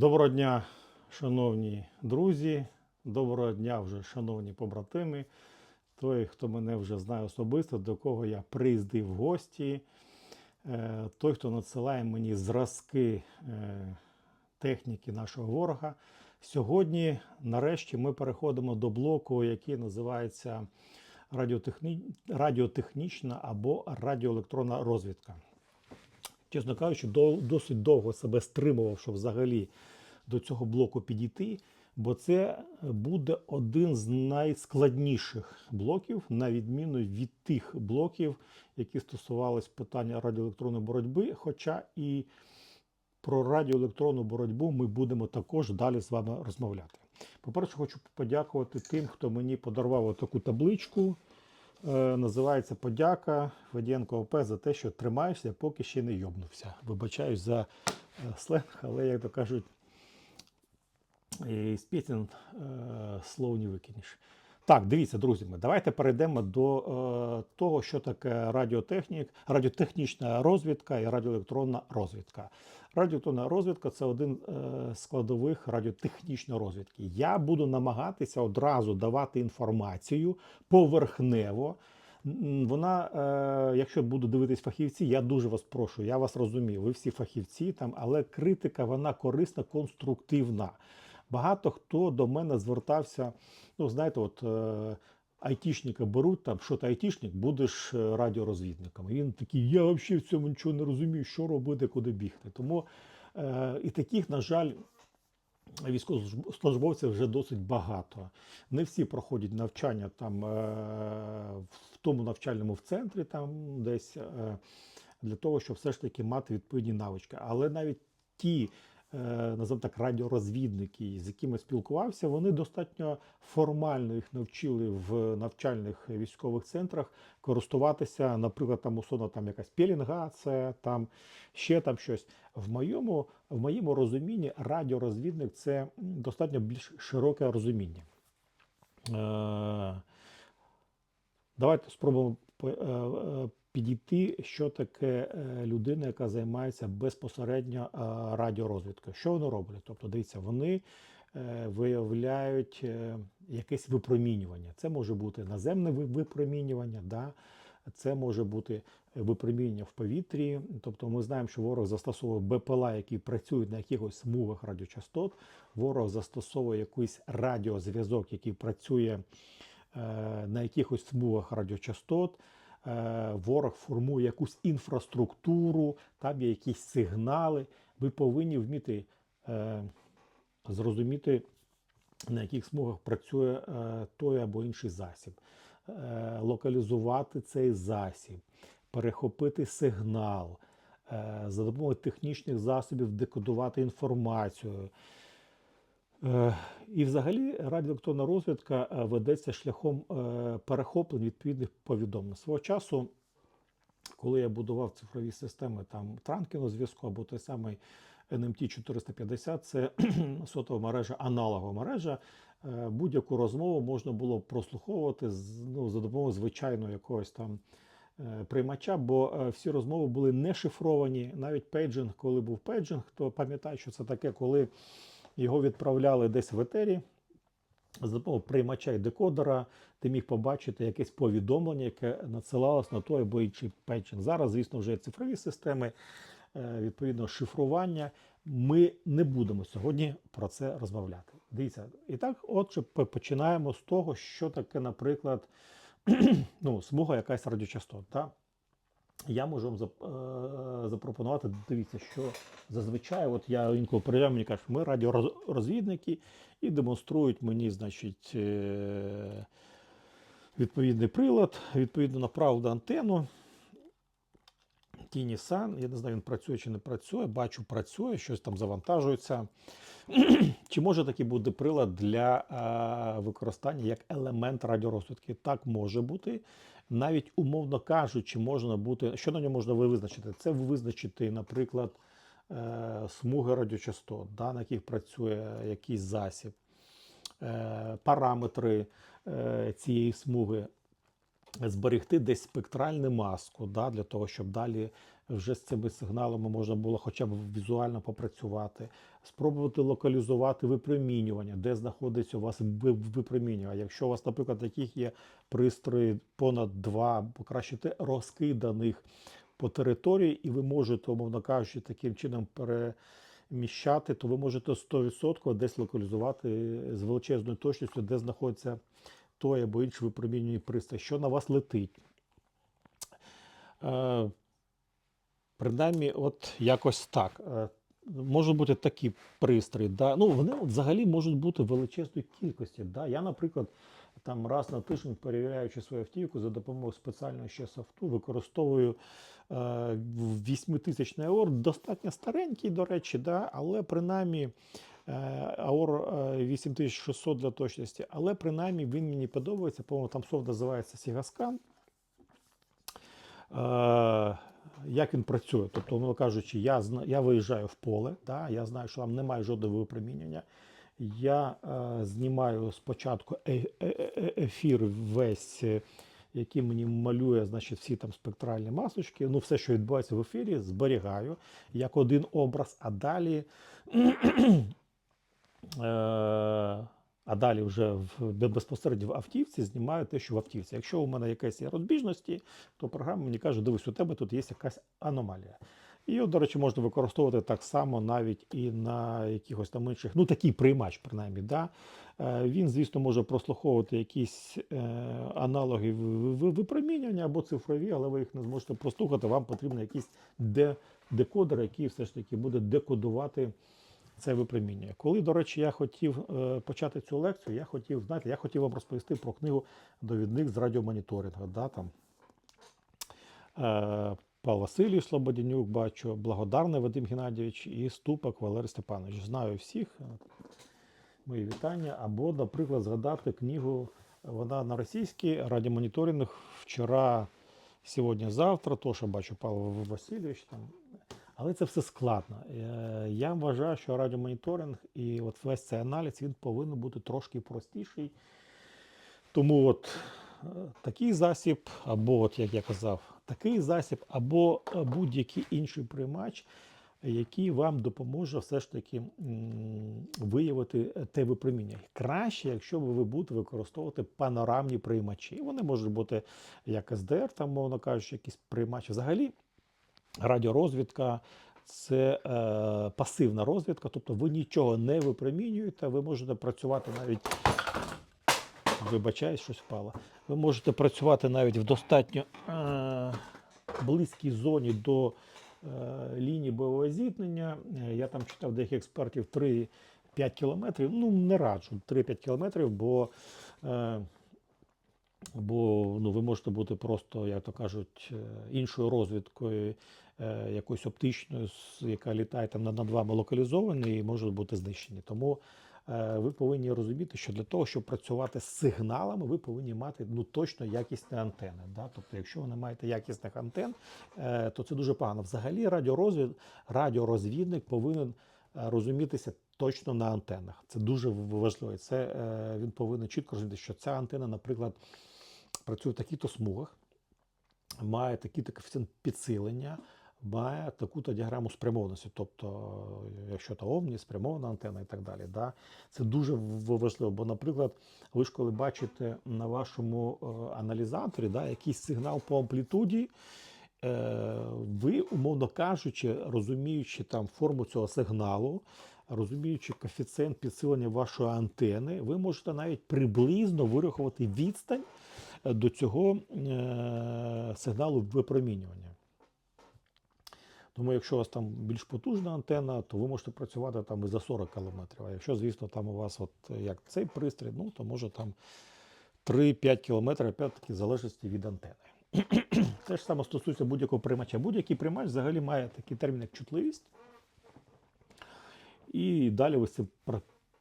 Доброго дня, шановні друзі, доброго дня вже, шановні побратими. Той, хто мене вже знає особисто, до кого я приїздив в гості, е, той, хто надсилає мені зразки е, техніки нашого ворога. Сьогодні, нарешті, ми переходимо до блоку, який називається радіотехні... радіотехнічна або радіоелектронна розвідка чесно кажучи, досить довго себе стримував, щоб взагалі до цього блоку підійти, бо це буде один з найскладніших блоків, на відміну від тих блоків, які стосувались питання радіоелектронної боротьби. Хоча і про радіоелектронну боротьбу ми будемо також далі з вами розмовляти. По-перше, хочу подякувати тим, хто мені подарував таку табличку. Е, називається подяка Федієнко ОП за те, що тримаєшся, поки ще не йобнувся. Вибачаюсь за е, сленг, але, як то кажуть, із пісень е, слов не викинеш. Так, дивіться, друзі, ми давайте перейдемо до е, того, що таке радіотехнік, радіотехнічна розвідка і радіоелектронна розвідка. Радіоелектронна розвідка це один е, з складових радіотехнічної розвідки. Я буду намагатися одразу давати інформацію поверхнево. Вона, е, якщо буду дивитись фахівці, я дуже вас прошу, я вас розумію, ви всі фахівці там, але критика вона корисна, конструктивна. Багато хто до мене звертався, ну знаєте, от е, айтішника беруть, там що ти айтішник, будеш е, радіорозвідником. І він такий, я взагалі в цьому нічого не розумію, що робити, куди бігти. Тому е, і таких, на жаль, військовослужбовців вже досить багато. Не всі проходять навчання там е, в тому навчальному в центрі, там десь е, для того, щоб все ж таки мати відповідні навички. Але навіть ті, називаємо так, радіорозвідники, з якими спілкувався, вони достатньо формально їх навчили в навчальних військових центрах користуватися, наприклад, там условно там якась пелінгація, там ще там щось. В моєму, в моєму розумінні радіорозвідник це достатньо більш широке розуміння. Е, Давайте спробуємо е, е, підійти, що таке е, людина, яка займається безпосередньо е, радіорозвідкою. Що вони роблять? Тобто, дивіться, вони е, виявляють якесь випромінювання. Це може бути наземне випромінювання, да? це може бути випромінювання в повітрі. Тобто ми знаємо, що ворог застосовує БПЛА, які працюють на якихось смугах радіочастот. Ворог застосовує якийсь радіозв'язок, який працює на якихось смугах радіочастот. Е, Ворог формує якусь інфраструктуру, там є якісь сигнали. Ви повинні вміти е, зрозуміти, на яких смугах працює е, той або інший засіб, локалізувати цей засіб, перехопити сигнал, за допомогою технічних засобів декодувати інформацію. Е, І взагалі радіоелектронна розвідка е, ведеться шляхом е, перехоплень відповідних повідомлень. Свого часу, коли я будував цифрові системи там Транкіно зв'язку або той самий NMT 450, це сотова мережа, аналогова мережа. Будь-яку розмову можна було прослуховувати ну, за допомогою звичайного якогось там приймача, бо всі розмови були не шифровані. Навіть пейджинг, коли був пейджинг, хто пам'ятає, що це таке, коли його відправляли десь в етері. За допомогою приймача і декодера ти міг побачити якесь повідомлення, яке надсилалось на той або інший пейджинг. Зараз, звісно, вже є цифрові системи, е, відповідно, шифрування. Ми не будемо сьогодні про це розмовляти. Дивіться, і так, отже, починаємо з того, що таке, наприклад, ну, смуга якась радіочастот. Да? Я можу вам е, запропонувати, дивіться, що зазвичай, от я інколи приїжджаю, мені кажуть, ми радіорозвідники і демонструють мені, значить, е, відповідний прилад, відповідно направив до антенну. Тінісан, я не знаю, він працює чи не працює, бачу, працює, щось там завантажується. Чи може такий бути прилад для е, використання як елемент радіорозвідки? Так може бути. Навіть умовно кажучи, можна бути, що на ньому можна визначити? Це визначити, наприклад, е, смуги радіочастот, да, на яких працює якийсь засіб, е, параметри е, цієї смуги. зберегти десь спектральну маску, да, для того, щоб далі вже з цими сигналами можна було хоча б візуально попрацювати, спробувати локалізувати випромінювання, де знаходиться у вас випромінювання. Якщо у вас, наприклад, таких є пристрої понад два, краще розкиданих по території, і ви можете, умовно кажучи, таким чином переміщати, то ви можете 100% десь локалізувати з величезною точністю, де знаходиться той або інший випромінюваний пристрій, що на вас летить. Е, принаймні, от якось так. Е, можуть бути такі пристрої. Да? Ну, вони взагалі можуть бути величезної кількості. Да? Я, наприклад, там раз на тиждень, перевіряючи свою автівку за допомогою спеціального ще софту, використовую е, 8000 АОР, достатньо старенький, до речі, да? але принаймні е, АОР е, 8600 для точності, але принаймні він мені подобається. По-моєму, там софт називається Сігасcan. Е, як він працює? Тобто, умовно кажучи, я, я виїжджаю в поле, да, я знаю, що там немає жодного випромінення. Я е, знімаю спочатку е- е- е- ефір весь, е, який мені малює значить, всі там спектральні масочки. Ну, все, що відбувається в ефірі, зберігаю як один образ, а далі. Е, а далі вже в безпосередньо в автівці знімаю те, що в автівці. Якщо у мене якась є розбіжності, то програма мені каже, дивись, у тебе тут є якась аномалія. І до речі, можна використовувати так само навіть і на якихось там інших, ну такий приймач, принаймні. Да? Е, Він, звісно, може прослуховувати якісь е, аналоги випромінювання або цифрові, але ви їх не зможете прослухати. Вам потрібен якийсь де- декодер, який все ж таки буде декодувати це випромінює. Коли, до речі, я хотів е, почати цю лекцію, я хотів, знаєте, я хотів вам розповісти про книгу Довідник з радіомоніторингу. Да, там, е, Павло Васильович Слободянюк, бачу, Благодарний Вадим Геннадійович і Ступак Валерій Степанович. Знаю всіх. Мої вітання. Або, наприклад, згадати книгу, вона на російській радіомоніторинг вчора, сьогодні, завтра. То, що бачу Павло Васильович там. Але це все складно. Е, Я вважаю, що радіомоніторинг і от весь цей аналіз він повинен бути трошки простіший. Тому от е, такий засіб, або, от, як я казав, такий засіб, або е, будь-який інший приймач, який вам допоможе все ж таки виявити те випроміння. Краще, якщо ви будете використовувати панорамні приймачі. Вони можуть бути як СДР, там, мовно кажучи, якісь приймачі. Взагалі, радіорозвідка це е, пасивна розвідка, тобто ви нічого не випромінюєте, ви можете працювати навіть. Вибачаюсь, щось впало. Ви можете працювати навіть в достатньо е, близькій зоні до е, лінії бойового зіткнення. Е, Я там читав деяких експертів 3-5 кілометрів. Ну, не раджу 3-5 кілометрів, бо, е, бо ну, ви можете бути просто, як то кажуть, е, іншою розвідкою, е, якоюсь оптичною, яка літає там над вами локалізовані і можуть бути знищені. Тому е, ви повинні розуміти, що для того, щоб працювати з сигналами, ви повинні мати ну, точно якісні антени. Да? Тобто, якщо ви не маєте якісних антен, то це дуже погано. Взагалі, радіорозвід, радіорозвідник повинен розумітися точно на антенах. Це дуже важливо. Це е, він повинен чітко розуміти, що ця антена, наприклад, працює в таких-то смугах, має такий-то коефіцієнт підсилення, має таку-то діаграму спрямованості. Тобто, е, якщо та овні, спрямована антенна і так далі. Да? Це дуже важливо. Бо, наприклад, ви ж коли бачите на вашому е, аналізаторі да, якийсь сигнал по амплітуді, е, ви, умовно кажучи, розуміючи там форму цього сигналу, розуміючи коефіцієнт підсилення вашої антени, ви можете навіть приблизно вирахувати відстань до цього е, сигналу випромінювання. Тому якщо у вас там більш потужна антенна, то ви можете працювати там і за 40 км. А якщо, звісно, там у вас от е, як цей пристрій, ну то може там 3-5 км, опять-таки, в залежності від антени. Те ж саме стосується будь-якого приймача. Будь-який приймач взагалі має такий термін, як чутливість. І далі ви з цим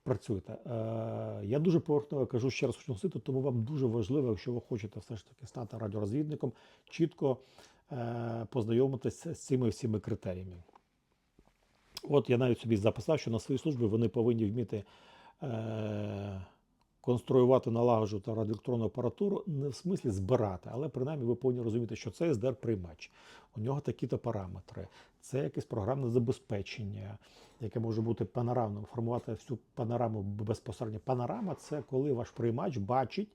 працюєте. Е, Я дуже поверхнево кажу ще раз хочу тому вам дуже важливо, якщо ви хочете все ж таки стати радіорозвідником, чітко е, познайомитися з цими всіми критеріями. От я навіть собі записав, що на своїй службі вони повинні вміти е, конструювати, налагоджувати радіоелектронну апаратуру не в смислі збирати, але принаймні ви повинні розуміти, що це SDR приймач. У нього такі-то параметри, це якесь програмне забезпечення, яке може бути панорамним, формувати всю панораму безпосередньо. Панорама це коли ваш приймач бачить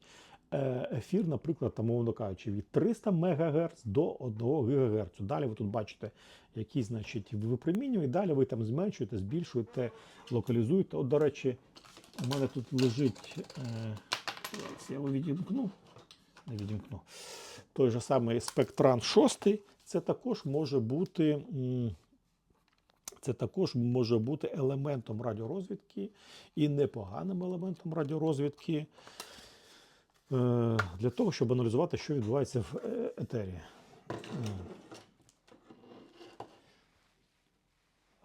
е, ефір, наприклад, там, мовно кажучи, від 300 МГц до 1 ГГц. Далі ви тут бачите які, значить, випромінює, і далі ви там зменшуєте, збільшуєте, локалізуєте. От, до речі, у мене тут лежить, е, я його відімкну, не відімкну. Той же самий спектран 6, це також може бути. Це також може бути елементом радіорозвідки і непоганим елементом радіорозвідки е, для того, щоб аналізувати, що відбувається в е, етері. М. Е,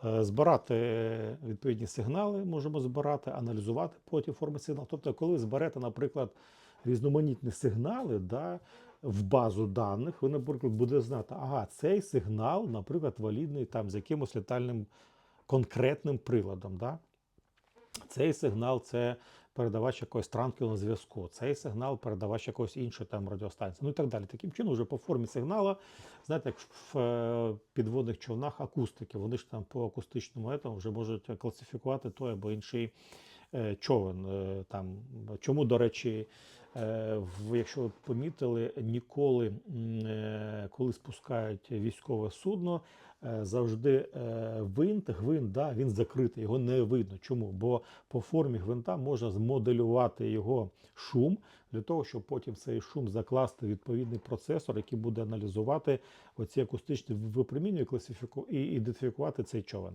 Збирати е, відповідні сигнали можемо збирати, аналізувати потім форми сигналу. Тобто, коли ви зберете, наприклад, різноманітні сигнали да, в базу даних, ви, наприклад, будете знати, ага, цей сигнал, наприклад, валідний там з якимось літальним конкретним приладом. Да? Цей сигнал це передавач якогось транкельного зв'язку, цей сигнал передавач якогось іншої там радіостанції, ну і так далі. Таким чином, вже по формі сигнала, знаєте, як в е, підводних човнах акустики, вони ж там по акустичному етому вже можуть класифікувати той або інший е, човен. Е, Там. Чому, до речі, якщо ви помітили, ніколи, е, коли спускають військове судно, е, завжди е, винт, гвинт, да, він закритий, його не видно. Чому? Бо по формі гвинта можна змоделювати його шум для того, щоб потім цей шум закласти відповідний процесор, який буде аналізувати оці акустичні випромінювання і ідентифікувати цей човен.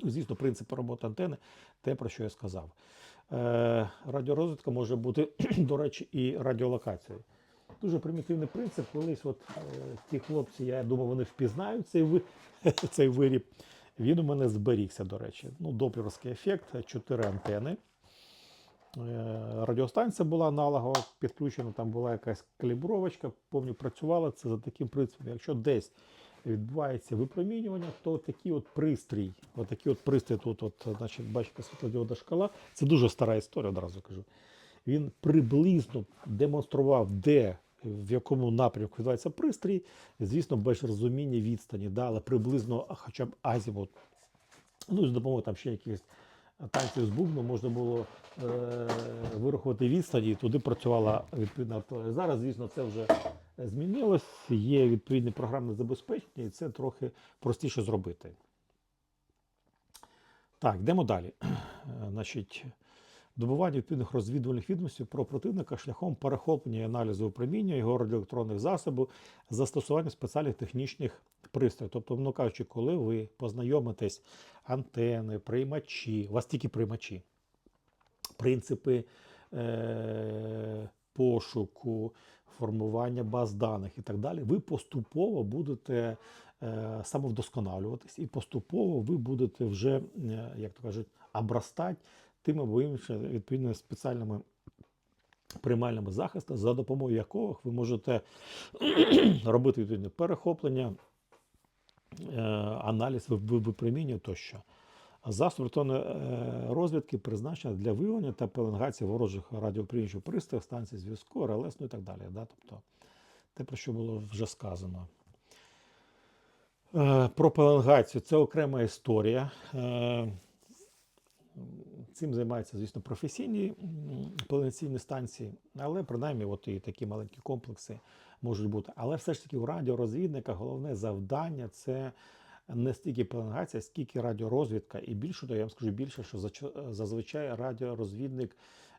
Ну, Звісно, принципи роботи антени, те, про що я сказав. Е, радіорозвідка може бути, до речі, і радіолокацією. Дуже примітивний принцип. Колись от е, ті хлопці, я думав, вони впізнають цей, ви, цей виріб. Він у мене зберігся, до речі. Ну, доплерський ефект, чотири антени. Е, Радіостанція була аналогова, підключена, там була якась калібровочка, повністю працювала це за таким принципом. Якщо десь відбувається випромінювання, то такий от пристрій, от такий от пристрій, тут, от, значить, бачите, світлодіодна шкала, це дуже стара історія, одразу кажу. Він приблизно демонстрував, де, в якому напрямку відбувається пристрій, звісно, без розуміння відстані, да, але приблизно хоча б азімут. Ну, з допомогою там ще якихось танців з бубну можна було е, вирахувати відстані, і туди працювала відповідна. Зараз, звісно, це вже змінилось, є відповідне програмне забезпечення, і це трохи простіше зробити. Так, йдемо далі. Значить, добування відповідних розвідувальних відомостей про противника шляхом перехоплення і аналізу управління його радіоелектронних засобів, застосування спеціальних технічних пристроїв. Тобто, ну кажучи, коли ви познайомитесь антени, приймачі, у вас тільки приймачі, принципи е- пошуку, формування баз даних і так далі, ви поступово будете е, самовдосконалюватись, і поступово ви будете вже, е, як то кажуть, обрастати тими або іншими відповідними спеціальними приймальними захистами, за допомогою яких ви можете робити відповідне перехоплення, е, аналіз ви- ви- тощо. Засоб електронної е, розвідки призначена для виявлення та пеленгації ворожих радіоприймаючих пристроїв, станцій зв'язку, РЛС, ну і так далі. Да? Тобто те, про що було вже сказано. Е, Про пеленгацію це окрема історія. Е, Цим займаються, звісно, професійні пеленгаційні станції, але принаймні от і такі маленькі комплекси можуть бути. Але все ж таки у радіорозвідника головне завдання це не стільки пеленгація, скільки радіорозвідка. І більше того, я вам скажу більше, що зазвичай радіорозвідник,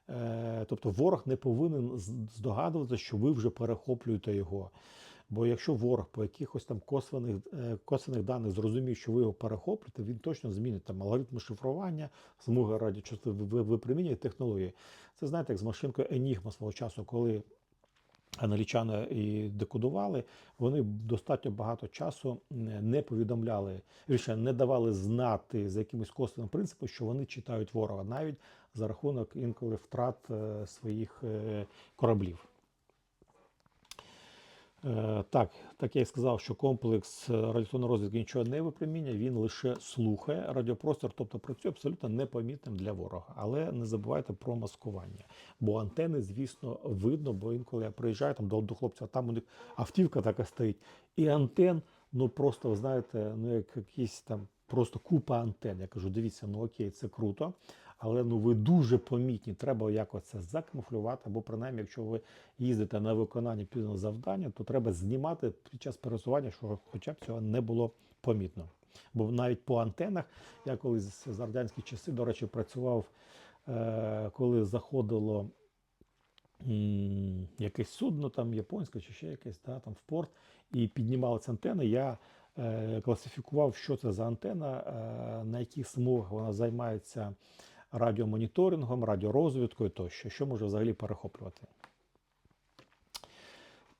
е, тобто ворог не повинен здогадуватися, що ви вже перехоплюєте його. Бо якщо ворог по якихось там косвених, е, косвених даних зрозуміє, що ви його перехоплюєте, він точно змінить там алгоритми шифрування, смуги радіочастот випромінює технології. Це знаєте, як з машинкою Enigma свого часу, коли аналічани і декодували, вони достатньо багато часу не повідомляли, більше не давали знати за якимось косвенним принципом, що вони читають ворога, навіть за рахунок інколи втрат е, своїх е, кораблів. Е, Так, так я і сказав, що комплекс е, радіаторної розвідки нічого не випромінює, він лише слухає радіопростір, тобто працює абсолютно непомітним для ворога. Але не забувайте про маскування. Бо антени, звісно, видно, бо інколи я приїжджаю там до, до хлопця, а там у них автівка така стоїть. І антен, ну просто, ви знаєте, ну як якісь там просто купа антен. Я кажу, дивіться, ну окей, це круто. Але ну ви дуже помітні, треба якось це закамуфлювати, або принаймні, якщо ви їздите на виконання певного завдання, то треба знімати під час пересування, щоб хоча б цього не було помітно. Бо навіть по антенах, я колись за радянські часи, до речі, працював, е, коли заходило якесь судно, там японське чи ще якесь, да, там в порт, і піднімалася антена, я е, класифікував, що це за антена, е, на яких смугах вона займається радіомоніторингом, радіорозвідкою тощо, що може взагалі перехоплювати.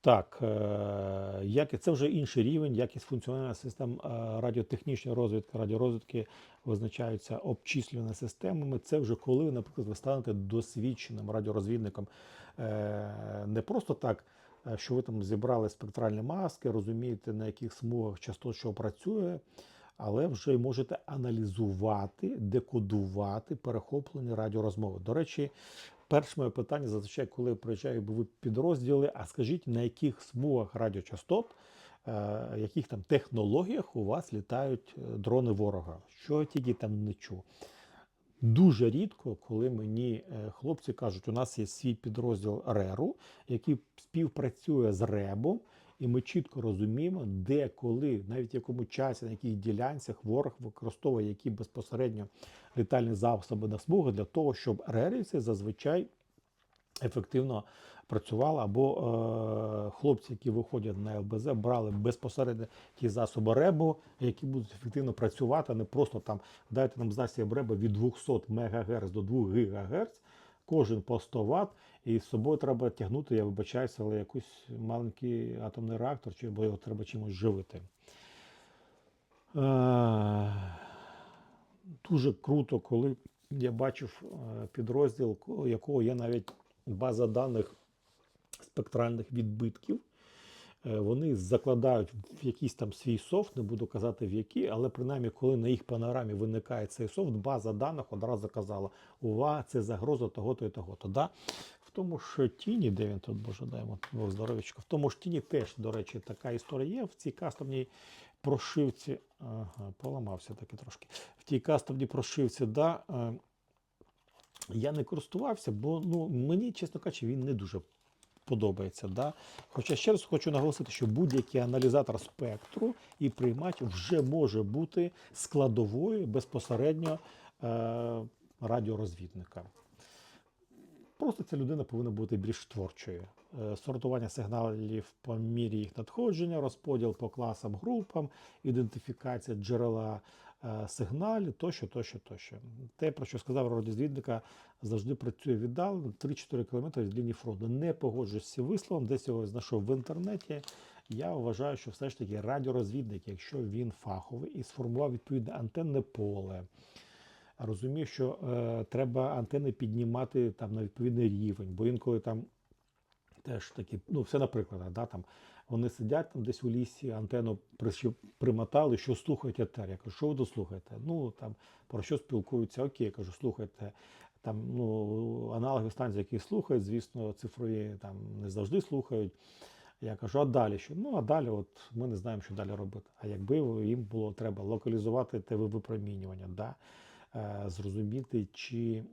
Так, е, як, це вже інший рівень, якість функціонування систем е, радіотехнічної розвідки, радіорозвідки визначаються обчислюваними системами. Це вже коли, наприклад, ви станете досвідченим радіорозвідником. Е, Не просто так, що ви там зібрали спектральні маски, розумієте, на яких смугах частот що працює, але вже й можете аналізувати, декодувати перехоплені радіорозмови. До речі, перше моє питання зазвичай, коли приїжджаю в підрозділи, а скажіть, на яких смугах радіочастот, е, яких там технологіях у вас літають е, дрони ворога? Що я тільки там не чув. Дуже рідко, коли мені е, хлопці кажуть, у нас є свій підрозділ РЕРу, який співпрацює з РЕБом, і ми чітко розуміємо, де, коли, навіть в якому часі, на яких ділянцях ворог використовує які безпосередньо літальні засоби на смуги для того, щоб рерівці зазвичай ефективно працювали, або е, хлопці, які виходять на ЛБЗ, брали безпосередньо ті засоби РЕБу, які будуть ефективно працювати, а не просто там дайте нам засіб РЕБу від 200 МГц до 2 ГГц, кожен по 100 Вт, і з собою треба тягнути, я вибачаюся, але якийсь маленький атомний реактор, бо його треба чимось живити. Е, Дуже круто, коли я бачив е, підрозділ, у якого є навіть база даних спектральних відбитків. Е, Вони закладають в якийсь там свій софт, не буду казати в який, але принаймні, коли на їх панорамі виникає цей софт, база даних одразу казала, увага, це загроза того-то і того-то. Да? Тому ж тіні, де він тут, боже, даємо Бог здоров'ячка, в тому ж тіні теж, до речі, така історія є в цій кастомній прошивці. Ага, поламався таки трошки. В тій кастомній прошивці, да, е, я не користувався, бо ну, мені, чесно кажучи, він не дуже подобається. Да? Хоча ще раз хочу наголосити, що будь-який аналізатор спектру і приймач вже може бути складовою безпосередньо е, радіорозвідника. Просто ця людина повинна бути більш творчою. Е, Сортування сигналів по мірі їх надходження, розподіл по класам, групам, ідентифікація джерела е, сигналів, тощо, тощо, тощо. Те, про що сказав радіозвідника, завжди працює віддалено 3-4 км від лінії фронту. Не погоджуюсь з цим висловом, десь його знайшов в інтернеті. Я вважаю, що все ж таки радіорозвідник, якщо він фаховий і сформував відповідне антенне поле, розумів, що е, треба антени піднімати там на відповідний рівень, бо інколи там теж такі, ну все наприклад, да, там вони сидять там десь у лісі, антенну примотали, що слухають етер. Я кажу, що ви дослухаєте? Ну там про що спілкуються? Окей, я кажу, слухайте. Там ну, аналоги станцій, які слухають, звісно, цифрові там не завжди слухають. Я кажу, а далі що? Ну, а далі, от ми не знаємо, що далі робити. А якби їм було треба локалізувати ТВ-випромінювання, да? Е, зрозуміти, чи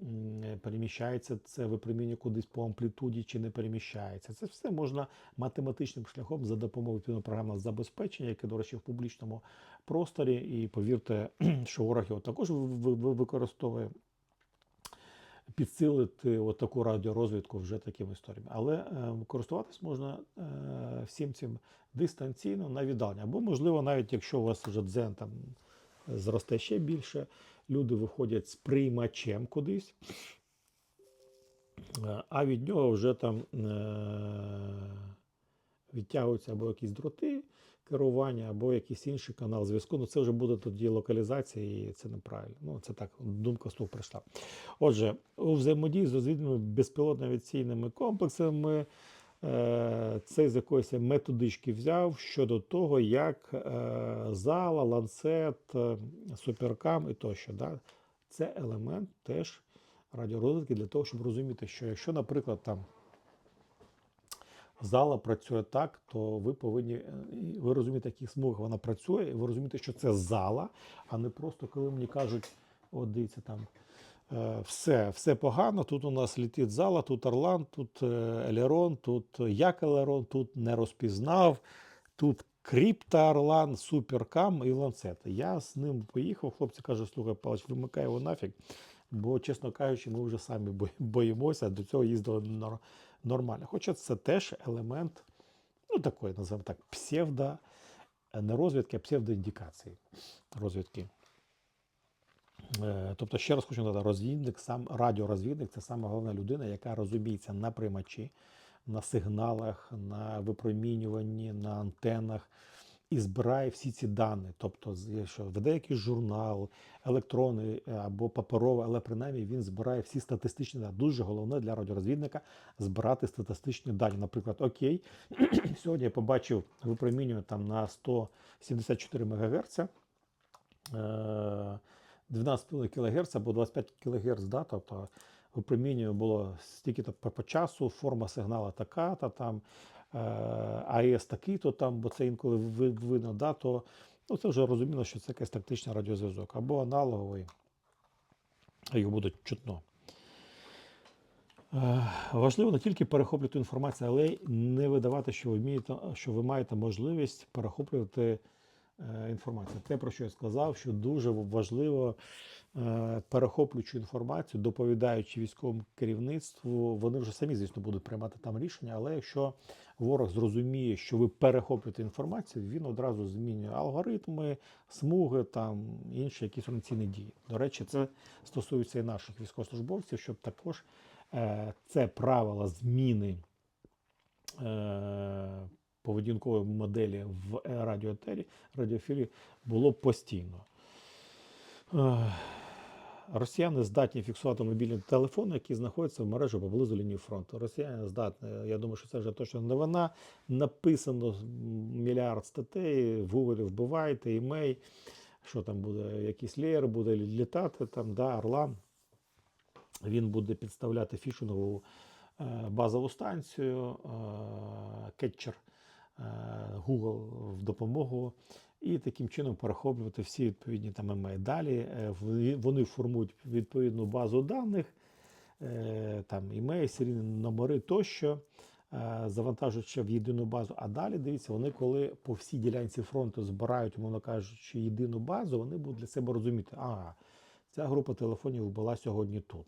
переміщається це випромінювання кудись по амплітуді, чи не переміщається. Це все можна математичним шляхом за допомогою програмного забезпечення, яке, до речі, в публічному просторі. І повірте, що ворог його також ви- ви- ви- використовує підсилити от таку радіорозвідку вже такими історіями. Але е, користуватись можна е, всім цим дистанційно на віддалення. Або, можливо, навіть якщо у вас вже дзен там зросте ще більше, люди виходять з приймачем кудись, а від нього вже там е, відтягуються або якісь дроти керування, або якийсь інший канал зв'язку. Ну це вже буде тоді локалізація, і це неправильно. Ну, це так, думка слух прийшла. Отже, у взаємодії з розвідними безпілотно авіаційними комплексами це з якоїсь методички взяв щодо того, як е, зала, ланцет, е, суперкам і тощо. Да? Це елемент теж радіорозвідки для того, щоб розуміти, що якщо, наприклад, там зала працює так, то ви повинні е, ви розумієте, в яких смугах вона працює, і ви розумієте, що це зала, а не просто коли мені кажуть, от дивіться там. Е, Все, все погано. Тут у нас літить зала, тут Орлан, тут е, Елерон, тут як Елерон, тут не розпізнав, тут Крипта Орлан, Суперкам і ланцет. Я з ним поїхав. Хлопці кажуть, слухай, Павлович, вимикай його нафіг. Бо, чесно кажучи, ми вже самі боїмося, до цього їздили нор- нормально. Хоча це теж елемент, ну такої, називаємо так, псевдо, е, не розвідки, а псевдоіндикації розвідки. Е, Тобто, ще раз хочу нагадати, розвідник, сам радіорозвідник це саме головна людина, яка розуміється на приймачі, на сигналах, на випромінюванні, на антенах і збирає всі ці дані. Тобто, якщо веде якийсь журнал, електронний е, або паперовий, але принаймні він збирає всі статистичні дані. Дуже головне для радіорозвідника збирати статистичні дані. Наприклад, окей, сьогодні я побачив випромінювання там на 174 МГц. Е, 12,5 кГц або 25 кГц, да, тобто випромінювання було стільки-то по, часу, форма сигнала така, та там е, АЕС такий-то там, бо це інколи ви- видно, да, то ну, це вже розуміло, що це якийсь тактичний радіозв'язок, або аналоговий, а його буде чутно. Е, Важливо не тільки перехоплювати інформацію, але й не видавати, що ви, вмієте, що ви маєте можливість перехоплювати е, інформацію. Те, про що я сказав, що дуже важливо, е, перехоплюючи інформацію, доповідаючи військовому керівництву, вони вже самі, звісно, будуть приймати там рішення, але якщо ворог зрозуміє, що ви перехоплюєте інформацію, він одразу змінює алгоритми, смуги, там інші якісь організаційні дії. До речі, це стосується і наших військовослужбовців, щоб також е, це правило зміни поведінкової моделі в радіоетері, радіофілі було постійно. Е, Росіяни здатні фіксувати мобільні телефони, які знаходяться в мережі поблизу лінії фронту. Росіяни здатні, я думаю, що це вже точно не вона. Написано мільярд статей, в Google вбивайте, імей, що там буде, якийсь леєр буде літати, там, да, Орлан. Він буде підставляти фішингову е, базову станцію, е, кетчер Google в допомогу, і таким чином перехоплювати всі відповідні там імеї. Далі е, вони- формують відповідну базу даних, е, там імеї, серійні номери тощо. е, Завантажуючи в єдину базу. А далі дивіться, вони коли по всій ділянці фронту збирають, умовно кажучи, єдину базу, вони будуть для себе розуміти, ага, ця група телефонів була сьогодні тут.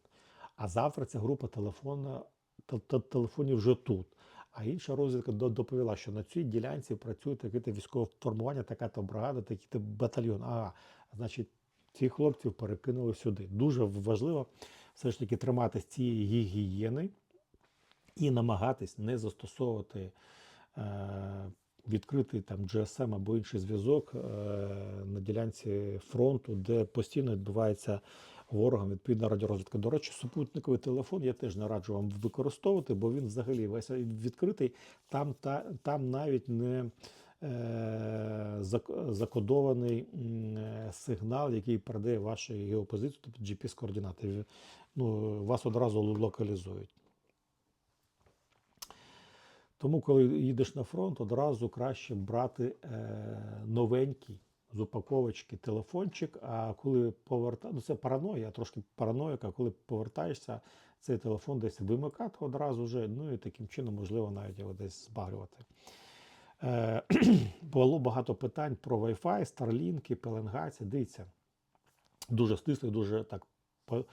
А завтра ця група телефона, те- те- телефонів вже тут. А інша розвідка доповіла, що на цій ділянці працює таке-то військове формування, така-то бригада, такий-то батальйон. Ага, значить, ці хлопців перекинули сюди. Дуже важливо все ж таки триматись цієї гігієни і намагатись не застосовувати е, відкритий там GSM або інший зв'язок е, на ділянці фронту, де постійно відбувається ворогом відповідна радіорозвідка. До речі, супутниковий телефон я теж не раджу вам використовувати, бо він взагалі весь відкритий. Там, та, там навіть не е, закодований е, сигнал, який передає вашу геопозицію, тобто GPS-координати. Ну, вас одразу локалізують. Тому, коли їдеш на фронт, одразу краще брати е, новенький з упаковочки телефончик. А коли повертаєшся, ну це параноя, трошки параноїка, коли повертаєшся, цей телефон десь вимикати одразу вже, ну і таким чином, можливо, навіть його десь збагрювати. Е, було багато питань про Wi-Fi, старлінки, пеленгація. Дивіться, дуже стисло, дуже так по-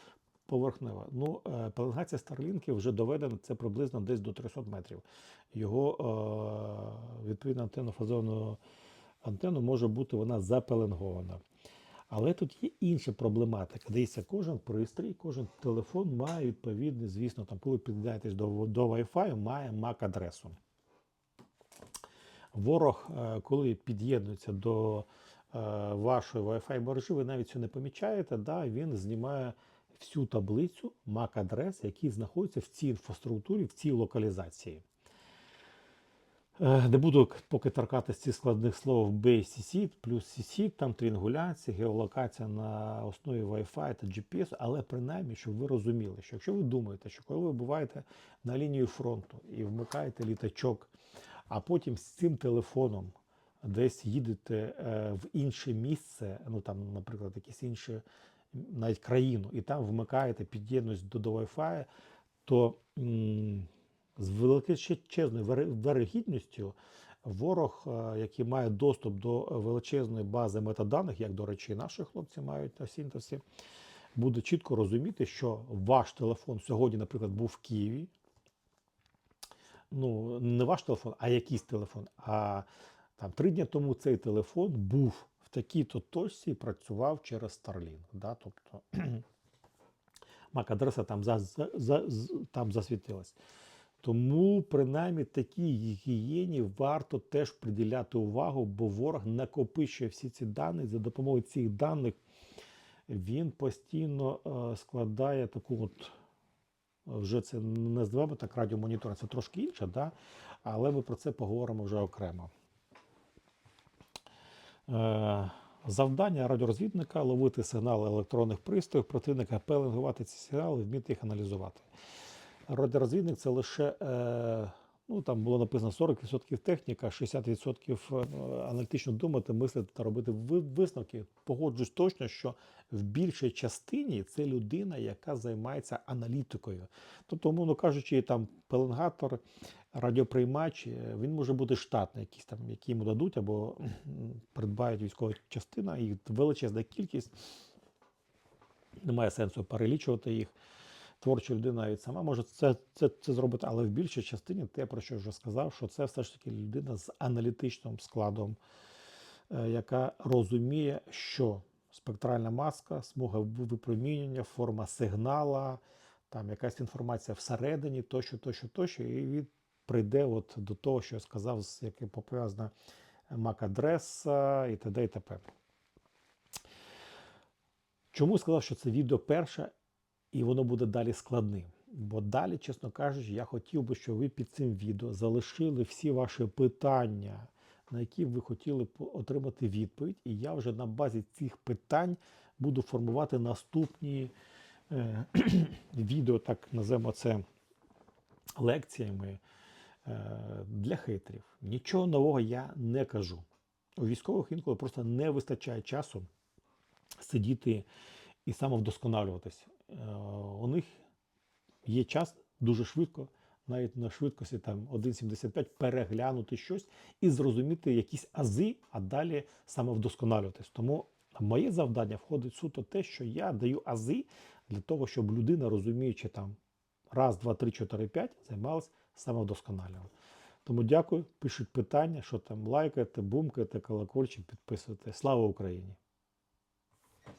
поверхнево. Ну, пеленгація старлінків вже доведена, це приблизно десь до 300 метрів. Його е, відповідно антеннофазовану антенну може бути вона запеленгована. Але тут є інша проблематика. Дивіться, кожен пристрій, кожен телефон має відповідний, звісно, там, коли під'єднаєтесь до, до Wi-Fi, має MAC-адресу. Ворог, е, коли під'єднується до е, вашої Wi-Fi мережі, ви навіть цього не помічаєте, да, він знімає всю таблицю MAC-адрес, які знаходяться в цій інфраструктурі, в цій локалізації. Е, Не буду поки торкатися цих складних слов BCC плюс CC, там тріангуляція, геолокація на основі Wi-Fi та GPS, але принаймні, щоб ви розуміли, що якщо ви думаєте, що коли ви буваєте на лінії фронту і вмикаєте літачок, а потім з цим телефоном десь їдете е, в інше місце, ну там, наприклад, якесь інше, навіть країну, і там вмикаєте під'єднуєтесь до, до Wi-Fi, то м, з величезною вирогідністю ворог, е, який має доступ до величезної бази метаданих, як, до речі, і наші хлопці мають на Сінтосі, буде чітко розуміти, що ваш телефон сьогодні, наприклад, був в Києві. Ну, не ваш телефон, а якийсь телефон. А там три дні тому цей телефон був в такій-то точці і працював через Starlink. Да? Тобто MAC-адреса там, за, за, за, там засвітилась. Тому, принаймні, такій гігієні варто теж приділяти увагу, бо ворог накопичує всі ці дані. За допомогою цих даних він постійно е, складає таку от. Вже це не називаємо так радіомоніторинг, це трошки інше, да? але ми про це поговоримо вже окремо. Е, Завдання радіорозвідника ловити сигнали електронних пристроїв противника, пеленгувати ці сигнали, вміти їх аналізувати. Радіорозвідник це лише, е, ну там було написано 40% техніка, 60% е, аналітично думати, мислити та робити висновки. Погоджуюсь точно, що в більшій частині це людина, яка займається аналітикою. Тобто, умовно кажучи, там пеленгатор, радіоприймач, е, він може бути штатний, якийсь там, який йому дадуть, або придбають військова частина, їх величезна кількість. Немає сенсу перелічувати їх. Творча людина навіть сама може це, це, це зробити, але в більшій частині те, про що вже сказав, що це все ж таки людина з аналітичним складом, е, яка розуміє, що спектральна маска, смуга випромінювання, форма сигнала, там якась інформація всередині, тощо, тощо, тощо, і він прийде от до того, що я сказав, з яким пов'язана MAC-адреса і т.д. і т.п. Чому сказав, що це відео перше і воно буде далі складним? Бо далі, чесно кажучи, я хотів би, щоб ви під цим відео залишили всі ваші питання, на які ви хотіли отримати відповідь. І я вже на базі цих питань буду формувати наступні е, відео, так називаємо це лекціями е, для хейтерів. Нічого нового я не кажу. У військових інколи просто не вистачає часу сидіти і самовдосконалюватись. Е, У них є час дуже швидко, навіть на швидкості там 1,75 переглянути щось і зрозуміти якісь ази, а далі самовдосконалюватись. Тому моє завдання входить суто те, що я даю ази для того, щоб людина, розуміючи там раз, два, три, чотири, п'ять, займалась самовдосконаленням. Тому дякую, пишіть питання, що там лайкайте, бумкайте, колокольчик, підписуйте. Слава Україні!